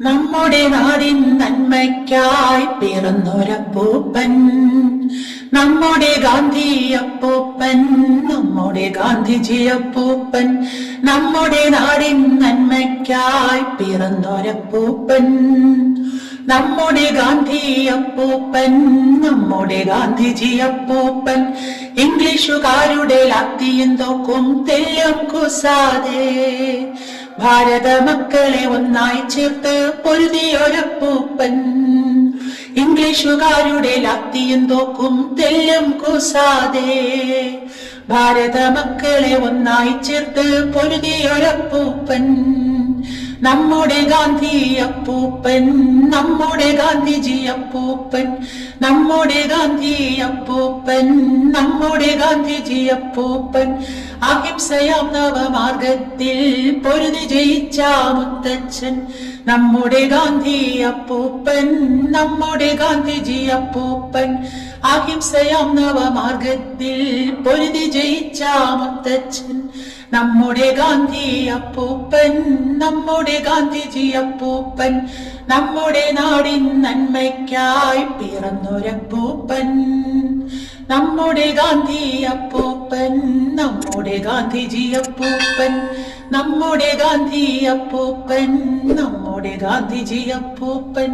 നമ്മുടെ നാടിൻ നന്മയ്ക്കായി പിറന്നൊരപ്പൂപ്പൻ നമ്മുടെ ഗാന്ധി അപ്പൂപ്പൻ നമ്മുടെ ഗാന്ധിജി അപ്പൂപ്പൻ. നമ്മുടെ നാടിൻ നന്മയ്ക്കായി പിറന്നൊരപ്പൂപ്പൻ നമ്മുടെ ഗാന്ധി അപ്പൂപ്പൻ നമ്മുടെ ഗാന്ധിജി അപ്പൂപ്പൻ. ഇംഗ്ലീഷുകാരുടെ ലത്തിയും തോക്കും തെല്ലും കുസാതെ ഭാരത മക്കളെ ഒന്നായി ചേർത്ത് പൊരുതിയൊരപ്പൂപ്പൻ ഇംഗ്ലീഷുകാരുടെ ലാത്തിയും തോക്കും തെല്ലും കുസാതെ. ഭാരത മക്കളെ ഒന്നായി ചേർത്ത് പൊരുതിയൊരപ്പൂപ്പൻ നമ്മുടെ ഗാന്ധി അപ്പൂപ്പൻ നമ്മുടെ ഗാന്ധിജി അപ്പൂപ്പൻ നമ്മുടെ ഗാന്ധി അപ്പൂപ്പൻ നമ്മുടെ ഗാന്ധിജി അപ്പൂപ്പൻ. അഹിംസയാം നവമാർഗത്തിൽ പൊരുതി ജയിച്ച മുത്തച്ഛൻ നമ്മുടെ ഗാന്ധി അപ്പൂപ്പൻ നമ്മുടെ ഗാന്ധിജി അപ്പൂപ്പൻ. അഹിംസയാം നവമാർഗത്തിൽ പൊരുതി ജയിച്ച മുത്തച്ഛൻ നമ്മുടെ ഗാന്ധി അപ്പൂപ്പൻ നമ്മുടെ ഗാന്ധിജി അപ്പൂപ്പൻ നമ്മുടെ നാടിൻ നന്മയ്ക്കായി പിറന്നൊരപ്പൂപ്പൻ നമ്മുടെ ഗാന്ധി അപ്പൂപ്പൻ നമ്മുടെ ഗാന്ധിജി അപ്പൂപ്പൻ നമ്മുടെ ഗാന്ധി അപ്പൂപ്പൻ നമ്മുടെ ഗാന്ധിജി അപ്പൂപ്പൻ.